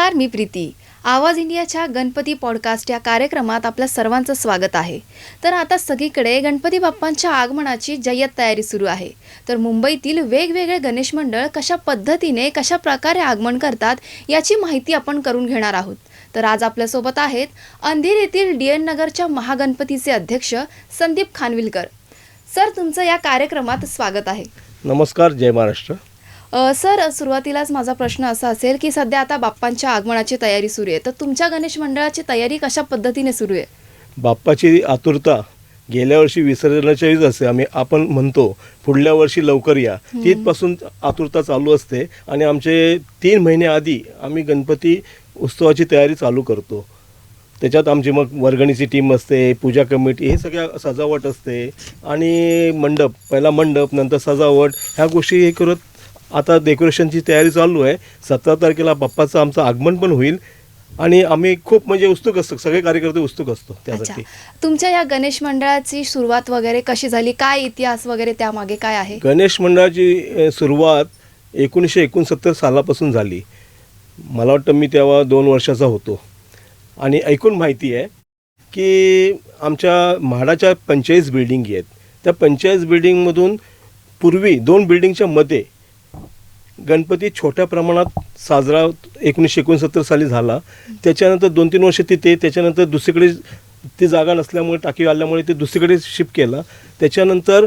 नमस्कार मी प्रीती. आवाज इंडियाच्या गणपती पॉडकास्ट या कार्यक्रमात आपल्या सर्वांचं स्वागत आहे. तर आता सगळीकडे गणपती बाप्पांच्या आगमनाची जय्यत तयारी सुरू आहे. तर मुंबईतील वेगवेगळे गणेश मंडळ कशा पद्धतीने कशा प्रकारे आगमन करतात याची माहिती आपण करून घेणार आहोत. तर आज आपल्यासोबत आहेत अंधेर येथील डी एन नगरच्या महागणपतीचे अध्यक्ष संदीप खानविलकर. सर तुमचं या कार्यक्रमात स्वागत आहे. नमस्कार जय महाराष्ट्र. सर सुरुवातीलाच माझा प्रश्न असा असेल की सध्या आता बाप्पांच्या आगमनाची तयारी सुरू आहे. तर तुमच्या गणेश मंडळाची तयारी कशा पद्धतीने सुरू आहे? बाप्पाची आतुरता गेल्या वर्षी विसर्जनाच्या वेळीच असते. आम्ही आपण म्हणतो पुढल्या वर्षी लवकर या. तिथपासून आतुरता चालू असते आणि आमचे तीन महिने आधी आम्ही गणपती उत्सवाची तयारी चालू करतो. त्याच्यात आमची मग वर्गणीची टीम असते पूजा कमिटी हे सगळ्या सजावट असते आणि मंडप पहिला मंडप नंतर सजावट ह्या गोष्टी हे करत आता डेकोरेशनची तयारी चालू आहे. सतरा तारखेला बाप्पाचं आमचं आगमन पण होईल. आणि आम्ही खूप म्हणजे उत्सुक असतो. सगळे कार्यकर्ते उत्सुक असतो त्यासाठी. तुमच्या या गणेश मंडळाची सुरुवात वगैरे कशी झाली? काय इतिहास वगैरे त्यामागे काय आहे? गणेश मंडळाची सुरुवात एकोणीसशे एकोणसत्तर सालापासून झाली. मला वाटतं मी तेव्हा दोन वर्षाचा होतो. आणि ऐकून माहिती आहे की आमच्या म्हाडाच्या पंचेचाळीस बिल्डिंग आहेत. त्या पंचेचाळीस बिल्डिंगमधून पूर्वी दोन बिल्डिंगच्या मध्ये गणपती छोट्या प्रमाणात साजरा एकोणीसशे एकोणसत्तर साली झाला. त्याच्यानंतर दोन तीन वर्ष तिथे त्याच्यानंतर दुसरीकडे ती जागा नसल्यामुळे टाकी आल्यामुळे ते दुसरीकडे शिफ्ट केलं. त्याच्यानंतर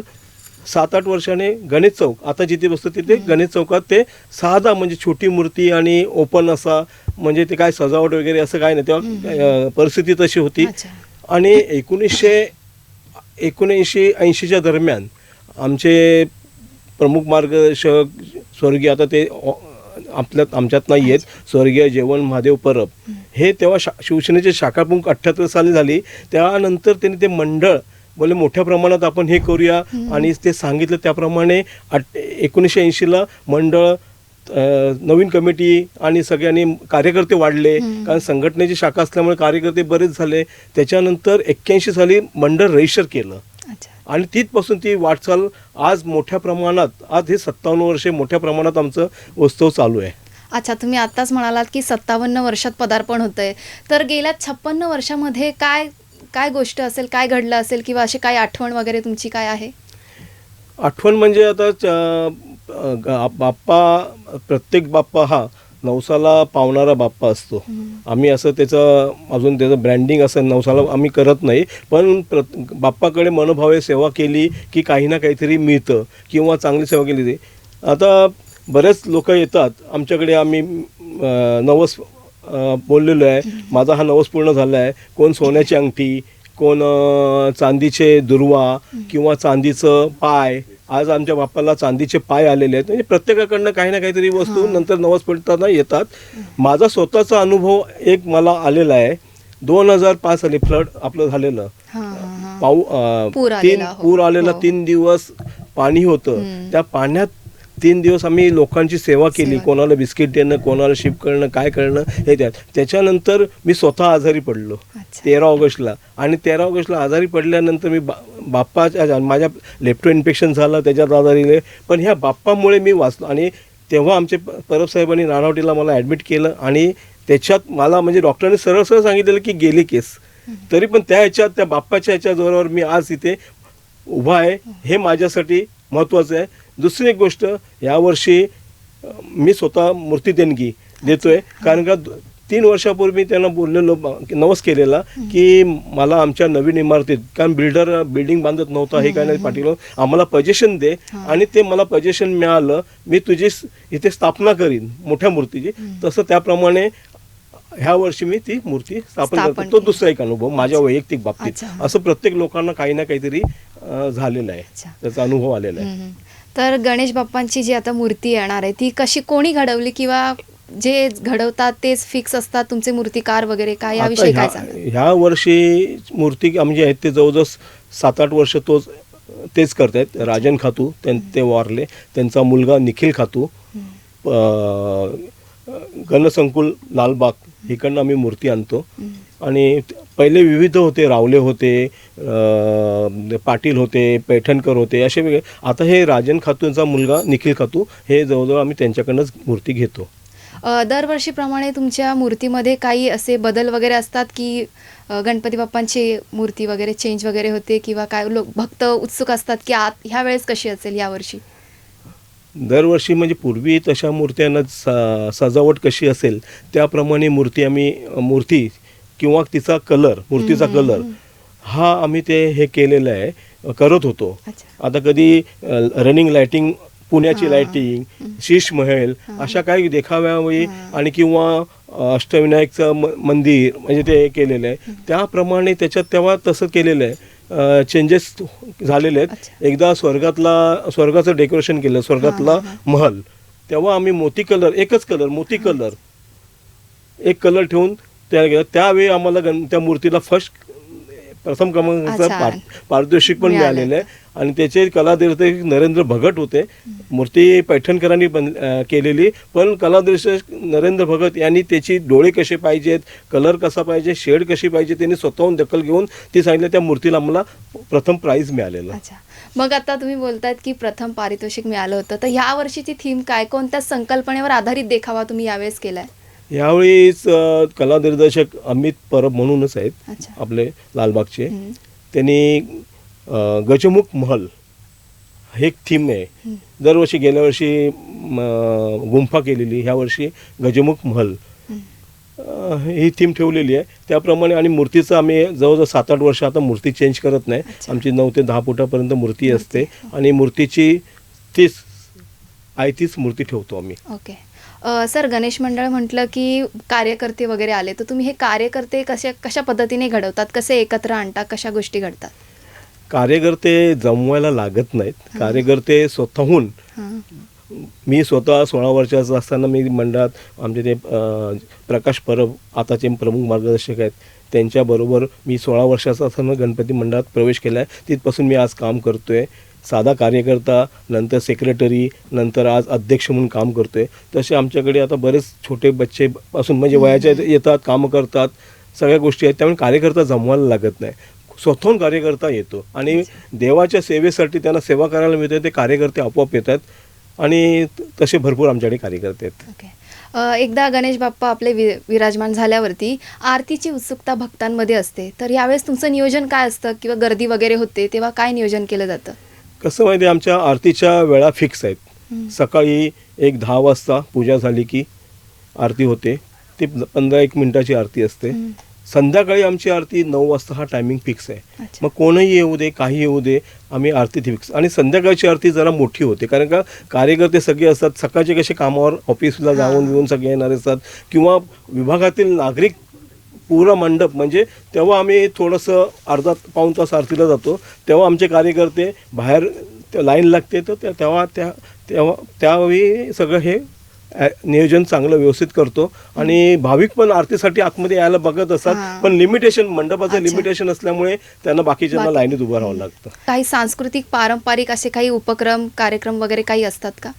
सात आठ वर्षाने गणेश चौक आता जिथे बसतो तिथे गणेश चौकात ते साधा म्हणजे छोटी मूर्ती आणि ओपन असा म्हणजे ते काय सजावट वगैरे असं काय नाही. तेव्हा परिस्थिती तशी होती. आणि एकोणीसशे एकोणऐंशी ऐंशीच्या दरम्यान आमचे प्रमुख मार्गदर्शक स्वर्गीय आता ते आपल्यात आमच्यात नाही आहेत स्वर्गीय जेवण महादेव परब. हे तेव्हा शा शिवसेनेचे शाखाप्रमुख अठ्ठ्याहत्तर साली झाली. त्यानंतर त्यांनी ते मंडळ बोले मोठ्या प्रमाणात आपण हे करूया. आणि ते सांगितलं त्याप्रमाणे आठ एकोणीसशे ऐंशीला मंडळ नवीन कमिटी आणि सगळ्यांनी कार्यकर्ते वाढले. कारण संघटनेची शाखा असल्यामुळे कार्यकर्ते बरेच झाले. त्याच्यानंतर एक्क्याऐंशी साली मंडळ रजिस्टर केलं. आणि तिथपासून ती वाटचाल आज मोठ्या प्रमाणात आज हे सत्तावन्न वर्षे मोठ्या प्रमाणात आमचं उत्सव चालू आहे. अच्छा तुम्ही आत्ताच म्हणालात की सत्तावन्न वर्षात पदार्पण होतंय. तर गेल्या छप्पन्न वर्षामध्ये काय काय गोष्ट असेल काय घडलं असेल किंवा अशी काय आठवण वगैरे तुमची काय आहे? आठवण म्हणजे आता बाप्पा प्रत्येक बाप्पा हा नवसाला पावणारा बाप्पा असतो. आम्ही असं त्याचं अजून त्याचं ब्रँडिंग असं नवसाला आम्ही करत नाही. पण प्र बाप्पाकडे मनोभावे सेवा केली की काही ना काहीतरी मिळतं किंवा चांगली सेवा केली ती आता बरेच लोक येतात. आमच्याकडे आम्ही नवस बोललेलो आहे. माझा हा नवस पूर्ण झाला आहे. कोण सोन्याची अंगठी कोण चांदीचे दुर्वा किंवा चांदीचं पाय आज आमच्या बाप्पाला चांदीचे पाय आलेले आहेत. म्हणजे प्रत्येकाकडनं काही ना काहीतरी वस्तू नंतर नवस पडताना येतात. माझा स्वतःचा अनुभव एक मला आलेला आहे. दोन हजार पाच साली फ्लड आपलं झालेलं. पाऊ तीन आलेला, हो. पूर आलेला हो. तीन दिवस पाणी होतं. त्या पाण्यात तीन दिवस आम्ही लोकांची सेवा केली. कोणाला बिस्किट देणं कोणाला शिप करणं काय करणं हे त्यात. त्याच्यानंतर मी स्वतः आजारी पडलो. तेरा ऑगस्टला. आणि तेरा ऑगस्टला आजारी पडल्यानंतर मी बाप्पाच्या माझ्या लेफ्टो इन्फेक्शन झालं त्याच्यात आजारी पण ह्या बाप्पामुळे मी वाचलो आणि तेव्हा आमचे प- परब साहेबांनी नानावटीला मला ॲडमिट केलं आणि त्याच्यात मला म्हणजे डॉक्टरांनी सरळ सरळ सांगितलेलं की गेली केस. तरी पण त्या ह्याच्यात त्या बाप्पाच्या ह्याच्या जोरावर मी आज इथे उभा आहे. हे माझ्यासाठी महत्त्वाचं आहे. दुसरी एक गोष्ट यावर्षी मी स्वतः मूर्ती देणगी देतोय. कारण का तीन वर्षापूर्वी मी त्यांना बोललेलो नवस केलेला की मला आमच्या नवीन इमारतीत कारण बिल्डर बिल्डिंग बांधत नव्हता हे काय नाही पाटील आम्हाला पजेशन दे आणि ते मला पजेशन मिळालं मी तुझी इथे स्थापना करीन मोठ्या मूर्तीची. तसं त्याप्रमाणे ह्या वर्षी मी ती मूर्ती स्थापन करतो. तो. दुसरा एक अनुभव माझ्या वैयक्तिक बाबतीत. असं प्रत्येक लोकांना काही ना काहीतरी झालेलं आहे. त्याचा अनुभव आलेला आहे. तर गणेश बाप्पांची जी आता मूर्ती येणार आहे ती कशी कोणी घडवली किंवा जे घडवतात तेच फिक्स असतात. तुमचे मूर्तिकार वगैरे काय? याविषयी काय ह्या सांगा ह्या वर्षी मूर्ती म्हणजे आहेत ते जवळजवळ सात आठ वर्ष तोच तेच करतायत. राजन खातू त्यां ते वारले. त्यांचा मुलगा निखिल खातू गणसंकुल लालबाग इकडनं आम्ही मूर्ती आणतो. आणि पहिले विविध होते. रावले होते पाटील होते पैठणकर होते असे वेगळे आता हे राजन खातूंचा मुलगा निखिल खातू हे जवळजवळ आम्ही त्यांच्याकडनंच मूर्ती घेतो. दरवर्षीप्रमाणे तुमच्या मूर्तीमध्ये काही असे बदल वगैरे असतात की गणपती बाप्पांची मूर्ती वगैरे चेंज वगैरे होते किंवा काय लोक भक्त उत्सुक असतात की आत ह्या वेळेस कशी असेल यावर्षी दरवर्षी म्हणजे पूर्वी तशा मूर्त्यांना स सजावट कशी असेल त्याप्रमाणे मूर्ती आम्ही मूर्ती किंवा तिचा कलर मूर्तीचा कलर हा आम्ही ते हे केलेलं आहे करत होतो. आता कधी रनिंग लाइटिंग पुण्याची. लाइटिंग शीश महल अशा काही देखाव्यावेळी हा. आणि किंवा अष्टविनायकचं म मंदिर म्हणजे ते केलेलं आहे. त्याप्रमाणे त्याच्यात तेव्हा तसं केलेलं आहे. चेंजेस झालेले आहेत. एकदा स्वर्गातला स्वर्गाचं डेकोरेशन केलं स्वर्गातला. महल. तेव्हा आम्ही मोती कलर एकच कलर मोती कलर. एक कलर ठेवून त्या गेला त्यावेळी आम्हाला गण त्या मूर्तीला फर्स्ट प्रथम क्रमांकाचं पारितोषिक पण मिळालं. मिळालेलं आहे. आणि त्याचे कलादिर्शक नरेंद्र भगत होते. मूर्ती पैठणकरांनी बन केलेली. पण कलादिर्शक नरेंद्र भगत यांनी त्याची डोळे कसे पाहिजेत कलर कसा पाहिजे शेड कशी पाहिजे त्यांनी स्वतःहून दखल घेऊन ती सांगितलं त्या मूर्तीला आम्हाला प्रथम प्राईज मिळालेलं. अच्छा. मग आता तुम्ही बोलतायत की प्रथम पारितोषिक मिळालं होतं. तर ह्या वर्षीची थीम काय? कोणत्या संकल्पनेवर आधारित देखावा तुम्ही यावेळेस केलाय? यावेळीच अं, कलादिर्शक अमित परब म्हणूनच आहेत आपले लालबागचे. त्यांनी अं, गजमुख महल हे एक थीम आहे. दरवर्षी गेल्या वर्षी म, गुंफा केलेली ह्या वर्षी गजमुख महल. अं, ही थीम ठेवलेली आहे. त्याप्रमाणे आणि मूर्तीचं आम्ही जवळजवळ सात आठ वर्ष आता मूर्ती चेंज करत नाही. आमची नऊ ते दहा फुटापर्यंत मूर्ती असते. आणि मूर्तीची तीच आहे तीच मूर्ती ठेवतो आम्ही. ओके. अ, सर गणेश मंडळ म्हटलं की कार्यकर्ते वगैरे आले. तर तुम्ही हे कार्यकर्ते कशा कशा पद्धतीने घडवतात? कसे एकत्र आणतात? कशा गोष्टी घडतात? कार्यकर्ते जमवायला लागत नाहीत. कार्यकर्ते स्वतःहून मी स्वतः सोळा वर्षाचा असताना मी मंडळात आमचे ते प्रकाश परब आताचे प्रमुख मार्गदर्शक आहेत त्यांच्याबरोबर मी सोळा वर्षाचा असताना गणपती मंडळात प्रवेश केला आहे. तिथपासून मी आज काम करतो आहे साधा कार्यकर्ता नंतर सेक्रेटरी नंतर आज अध्यक्ष म्हणून काम करतो आहे तसे आमच्याकडे आता बरेच छोटे बच्चे पासून म्हणजे वयाच्या येतात कामं करतात सगळ्या गोष्टी आहेत. त्यामुळे कार्यकर्ता जमवायला लागत नाही. स्वतःहून कार्यकर्ता येतो. आणि देवाच्या सेवेसाठी त्यांना सेवा करायला मिळते ते कार्यकर्ते आपोआप येतात. आणि तसे भरपूर आमच्याकडे कार्यकर्ते आहेत. एकदा गणेश बाप्पा आपले वि विराजमान झाल्यावरती आरतीची उत्सुकता भक्तांमध्ये असते. तर यावेळेस तुमचं नियोजन काय असतं? किंवा गर्दी वगैरे होते तेव्हा काय नियोजन केलं जातं? कसं माहिती आमच्या आरतीच्या वेळा फिक्स आहेत. सकाळी एक दहा वाजता पूजा झाली की आरती होते. ती पंधरा एक मिनिटाची आरती असते. संध्याकाळी आमची आरती नऊ वाजता हा टायमिंग फिक्स आहे. मग कोणही येऊ दे काही येऊ दे आम्ही आरती फिक्स आणि संध्याकाळची आरती जरा मोठी होते. कारण का कार्यकर्ते सगळे असतात सकाळचे कसे कामावर ऑफिसला जाऊन येऊन सगळे येणारे असतात. किंवा विभागातील नागरिक पुरा मंडप म्हणजे तेव्हा आम्ही थोडंसं अर्धा पाऊण तास आरतीला जातो. तेव्हा आमचे कार्यकर्ते बाहेर लाईन लागते तर त्या- तेव्हा त्या तेव्हा त्यावेळी सगळं हे नियोजन चांगलं व्यवस्थित करतो. आणि भाविक पण आरतीसाठी आतमध्ये यायला बघत. असतात. पण लिमिटेशन मंडपाचं. लिमिटेशन असल्यामुळे त्यांना बाकीच्यांना बाकी- लाईनीत उभं राहावं लागतं. काही सांस्कृतिक पारंपरिक असे काही उपक्रम कार्यक्रम वगैरे काही असतात का?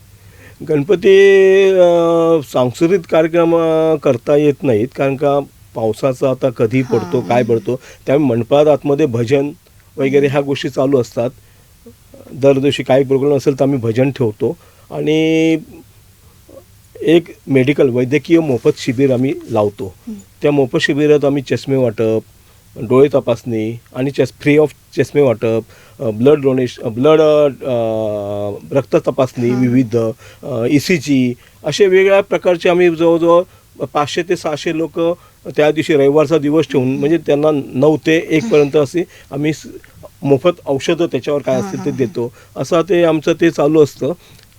गणपती सांस्कृतिक कार्यक्रम करता येत नाहीत. कारण का पावसाचा आता कधी पडतो. काय पडतो त्यामुळे मंडपात आतमध्ये भजन वगैरे ह्या गोष्टी चालू असतात. दर दिवशी काही प्रोग्राम असेल तर आम्ही भजन ठेवतो. आणि एक मेडिकल वैद्यकीय मोफत शिबिर आम्ही लावतो. त्या मोफत शिबिरात आम्ही चष्मे वाटप डोळे तपासणी आणि चेस फ्री ऑफ चष्मे वाटप ब्लड डोनेशन ब्लड रक्त तपासणी. विविध ई सी जी असे वेगळ्या प्रकारचे आम्ही जवळजवळ पाचशे ते सहाशे लोक त्या दिवशी रविवारचा दिवस ठेवून म्हणजे त्यांना नऊ ते एकपर्यंत असे आम्ही मोफत औषधं त्याच्यावर काय असतील ते देतो असं ते आमचं ते चालू असतं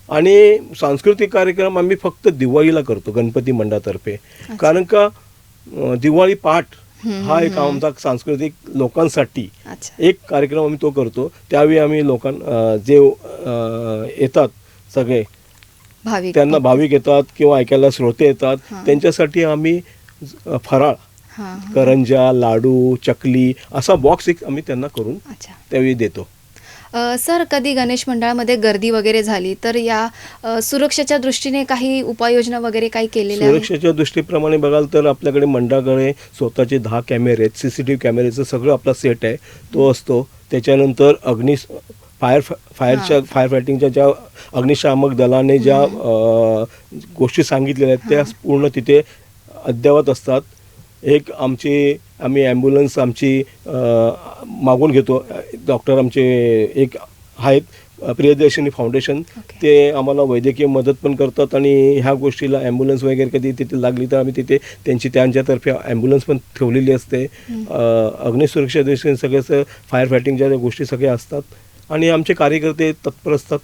आणि सांस्कृतिक कार्यक्रम आम्ही फक्त दिवाळीला करतो गणपती मंडळातर्फे. कारण का दिवाळी पाठ हा एक. आमचा सांस्कृतिक लोकांसाठी एक कार्यक्रम आम्ही तो करतो. त्यावेळी आम्ही लोकां जे येतात सगळे त्यांना भाविक येतात किंवा ऐकायला श्रोते येतात. त्यांच्यासाठी आम्ही फराळ. करंजा लाडू चकली असा बॉक्स एक आम्ही त्यांना करून त्यावेळी देतो. सर कधी गणेश मंडळामध्ये गर्दी वगैरे झाली तर या सुरक्षेच्या दृष्टीने काही उपाययोजना वगैरे काही केलेल्या? सुरक्षेच्या दृष्टीप्रमाणे बघाल तर आपल्याकडे मंडळाकडे स्वतःचे दहा कॅमेरे आहेत सी सी टी व्ही कॅमेरेचं सगळं आपला सेट आहे तो असतो. त्याच्यानंतर अग्नि फायर फायरच्या फायर फायटिंगच्या ज्या अग्निशामक दलाने ज्या गोष्टी सांगितलेल्या आहेत त्या पूर्ण तिथे अद्ययावत असतात. एक आमची आम्ही ॲम्ब्युलन्स आमची मागून घेतो. डॉक्टर आमचे एक आहेत प्रियदर्शिनी फाउंडेशन. ओके. ते आम्हाला वैद्यकीय मदत पण करतात आणि ह्या गोष्टीला ॲम्ब्युलन्स वगैरे कधी तिथे लागली तर आम्ही तिथे त्यांची त्यांच्यातर्फे ॲम्ब्युलन्स पण ठेवलेली असते. अग्निसुरक्षा दृष्टीने सगळ्याच फायर फायटिंगच्या ज्या गोष्टी सगळ्या असतात. आणि आमचे कार्यकर्ते तत्पर असतात.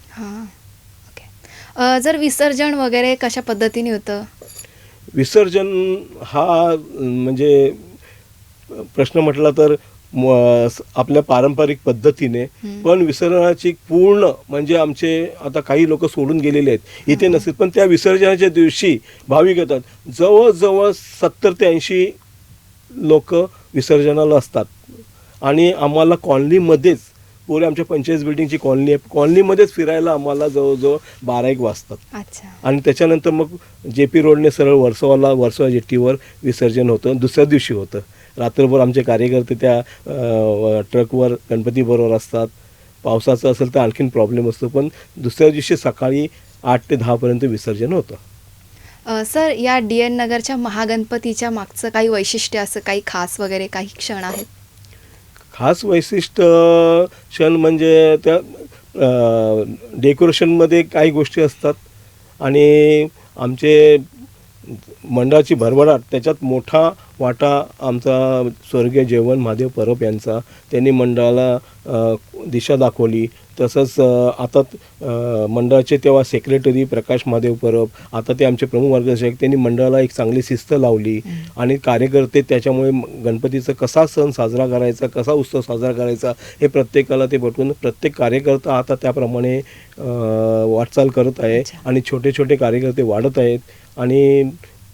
जर विसर्जन वगैरे कशा पद्धतीने होतं? विसर्जन हा म्हणजे प्रश्न म्हटला तर आपल्या पारंपरिक पद्धतीने. पण विसर्जनाची पूर्ण म्हणजे आमचे आता काही लोक सोडून गेलेले आहेत इथे नसतील पण त्या विसर्जनाच्या दिवशी भाविक येतात. जवळजवळ सत्तर ते ऐंशी लोक विसर्जनाला असतात. आणि आम्हाला कॉलनीमध्येच पुरे आमच्या पंचायत बिल्डिंगची कॉलनी आहे. कॉलनीमध्येच फिरायला आम्हाला जवळजवळ बारा एक वाजतात. आणि त्याच्यानंतर मग जे पी रोडने सरळ वर्सोवाला वर्सोवा जेट्टीवर विसर्जन होतं. दुसऱ्या दिवशी होतं. रात्रभर आमचे कार्यकर्ते त्या ट्रकवर गणपतीबरोबर असतात. पावसाचं असेल तर आणखीन प्रॉब्लेम असतो पण दुसऱ्या दिवशी सकाळी आठ ते दहापर्यंत विसर्जन होतं. सर या डी एन नगरच्या महागणपतीच्या मागचं काही वैशिष्ट्य असं काही खास वगैरे काही क्षण आहेत? खास वैशिष्ट्य क्षण म्हणजे त्या डेकोरेशनमध्ये काही गोष्टी असतात. आणि आमचे मंडळाची भरभराट त्याच्यात मोठा वाटा आमचा स्वर्गीय जेवण महादेव परब यांचा त्यांनी मंडळाला दिशा दाखवली. तसंच आता मंडळाचे तेव्हा सेक्रेटरी प्रकाश महादेव परब आता ते आमचे प्रमुख मार्गदर्शक त्यांनी मंडळाला एक चांगली शिस्त लावली आणि कार्यकर्ते त्याच्यामुळे गणपतीचा कसा सण साजरा करायचा कसा उत्सव साजरा करायचा हे प्रत्येकाला ते पटवून प्रत्येक कार्यकर्ता आता त्याप्रमाणे वाटचाल करत आहे. आणि छोटे छोटे कार्यकर्ते वाढत आहेत आणि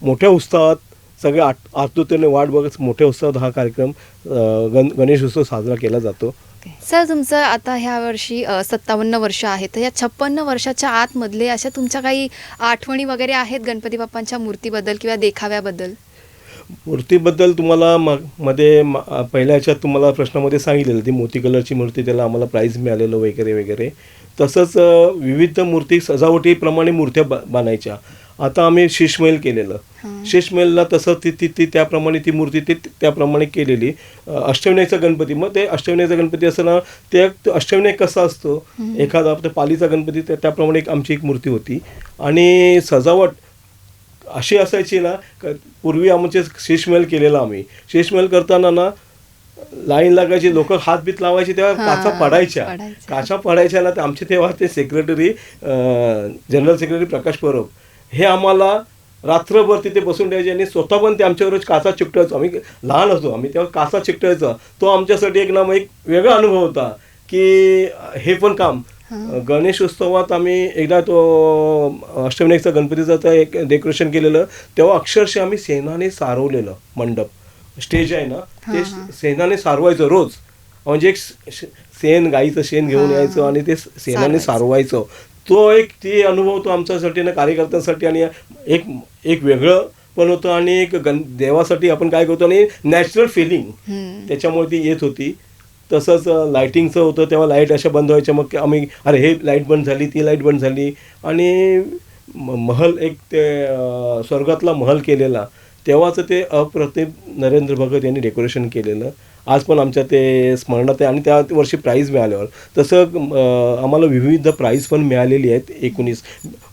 मोठ्या उत्साहात सगळे आट आतुरतेने वाट बघत मोठ्या उत्साहात हा कार्यक्रम गण गणेश उत्सव साजरा केला जातो. सर तुमचं आता ह्या वर्षी सत्तावन्न वर्ष आहेत. तर या छप्पन्न वर्षाच्या आतमधले अशा तुमच्या काही आठवणी वगैरे आहेत गणपती बाप्पांच्या मूर्तीबद्दल किंवा देखाव्याबद्दल? मूर्तीबद्दल तुम्हाला म मध्ये म- अ, पहिल्या ह्याच्यात तुम्हाला प्रश्नामध्ये सांगितलेलं ती मोती कलरची मूर्ती त्याला आम्हाला प्राईज मिळालेलं वगैरे वगैरे. तसंच विविध मूर्ती सजावटीप्रमाणे मूर्त्या ब बनायच्या. आता आम्ही शिशमैल केलेलं. शिशमैलला तसं ती ती ती त्याप्रमाणे ती मूर्ती ती त्याप्रमाणे केलेली. अष्टविनायकचा गणपती. मग ते अष्टविनायकचा गणपती असताना ते अष्टविनायक कसा असतो? एखादा आपला पालीचा गणपती त्या- त्याप्रमाणे एक आमची एक मूर्ती होती. आणि सजावट अशी असायची ना पूर्वी आमचे शेषमेल केलेला आम्ही. शेषमेल करताना ना लाईन लागायची लोक हात बीत लावायचे तेव्हा हां, काचा पडायच्या. काचा पडायच्या ना आमचे तेव्हा ते secretary general secretary Prakash Parab हे आम्हाला रात्रभर तिथे बसून द्यायचे आणि स्वतः पण ते आमच्यावर काचा चिकटायचो आम्ही लहान होतो आम्ही तेव्हा काचा चिकटायचा तो आमच्यासाठी एक ना मग एक वेगळा अनुभव होता की हे पण काम. गणेश उत्सवात आम्ही एकदा तो अष्टविनायकचा गणपतीचा एक डेकोरेशन केलेलं तेव्हा अक्षरशः आम्ही सेनाने सारवलेलं मंडप. स्टेज आहे ना ते सेनाने सारवायचं रोज. म्हणजे एक शेण गाईचं शेण घेऊन. यायचं आणि ते सेनाने सारवायचं. तो एक ती अनुभव तो आमच्यासाठी ना कार्यकर्त्यांसाठी आणि एक एक वेगळं पण होतं आणि एक गण देवासाठी आपण काय करतो आणि नॅचरल फिलिंग. त्याच्यामुळे ती येत होती. तसंच अ, लाईटिंगचं होतं तेव्हा लाइट अशा बंद व्हायच्या. मग आम्ही अरे हे लाइट बंद झाली ती लाइट बंद झाली. आणि महल एक ते स्वर्गातला महल केलेला. तेव्हाचं ते अप्रतिम नरेंद्र भगत यांनी डेकोरेशन केलेलं. आज पण आमच्या ते स्मरणात आहे. आणि त्या वर्षी प्राईज मिळाल्यावर. तसं आम्हाला विविध प्राईज पण मिळालेली आहेत. एकोणीस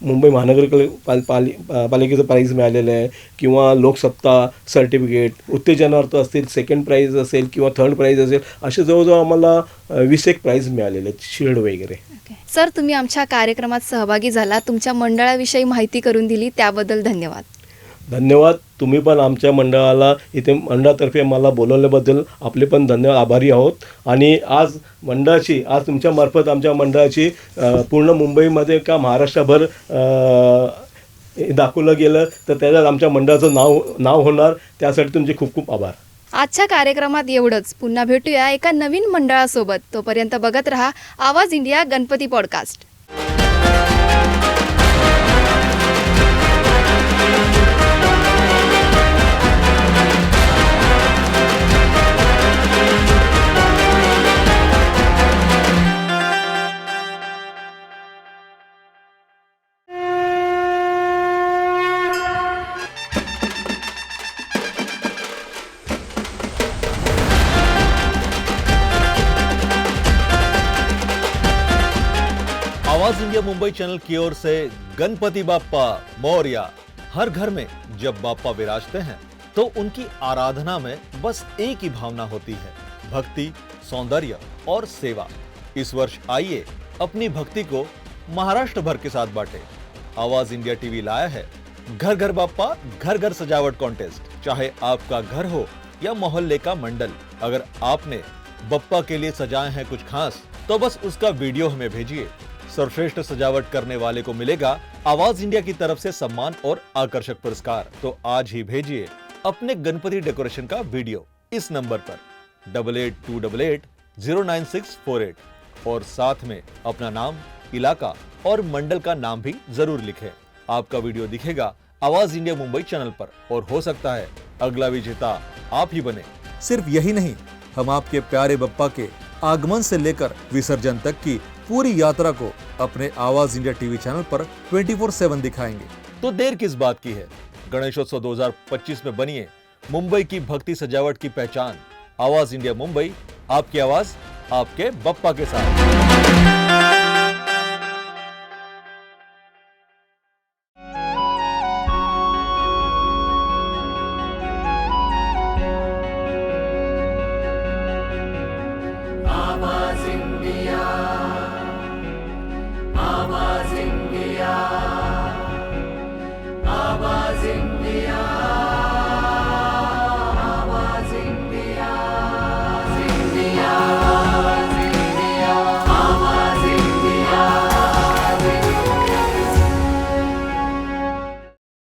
मुंबई महानगर पाल पाली पालिकेचं प्राईज मिळालेलं आहे. किंवा लोकसत्ता सर्टिफिकेट उत्तेजनार्थ असतील सेकंड प्राईज असेल किंवा थर्ड प्राईज असेल असे जवळजवळ आम्हाला वीस एक प्राईज मिळालेले आहेत. शिल्ड वगैरे. सर तुम्ही आमच्या कार्यक्रमात सहभागी झाला तुमच्या मंडळाविषयी माहिती करून दिली. त्याबद्दल धन्यवाद. धन्यवाद. तुम्ही पण आमच्या मंडळाला इथे मंडळातर्फे मला बोलवल्याबद्दल आपले पण धन्यवाद आभारी आहोत. आणि आज मंडळाची आज तुमच्या मार्फत आमच्या मंडळाची पूर्ण मुंबईमध्ये का महाराष्ट्रभर दाखवलं गेलं तर त्याच्यात आमच्या मंडळाचं नाव नाव होणार. त्यासाठी तुमचे खूप खूप आभार. आजच्या कार्यक्रमात एवढंच. पुन्हा भेटूया एका नवीन मंडळासोबत. तोपर्यंत बघत रहा Awaaz India Ganpati podcast. Mumbai channel की ओर से गणपति बाप्पा मौर्या हर घर में जब बाप्पा विराजते हैं तो उनकी आराधना में बस एक ही भावना होती है, भक्ति, सौंदर्य और सेवा। इस वर्ष आइए अपनी भक्ति को महाराष्ट्र भर के साथ बांटे। आवाज़ इंडिया टीवी लाया है घर घर बाप्पा घर घर सजावट कॉन्टेस्ट चाहे आपका घर हो या मोहल्ले का मंडल, अगर आपने बप्पा के लिए सजाए हैं कुछ खास तो बस उसका वीडियो हमें भेजिए। सर्वश्रेष्ठ सजावट करने वाले को मिलेगा आवाज़ इंडिया की तरफ़ से सम्मान और आकर्षक पुरस्कार। तो आज ही भेजिए अपने गणपति डेकोरेशन का वीडियो इस नंबर पर। Double eight two double eight zero nine six four eight और साथ में अपना नाम, इलाका और मंडल का नाम भी ज़रूर लिखें। आपका वीडियो दिखेगा आवाज़ इंडिया मुंबई चैनल पर। और हो सकता है अगला विजेता आप ही बने। सिर्फ़ यही नहीं, हम आपके प्यारे बप्पा के आगमन से लेकर विसर्जन तक की पूरी यात्रा को अपने आवाज़ इंडिया टीवी चैनल पर 24/7 दिखाएँगे। तो देर किस बात की है? गणेशोत्सव 2025 में बनिए, मुंबई की भक्ति सजावट की पहचान। आवाज़ इंडिया मुंबई, आपकी आवाज़ आपके बप्पा के साथ।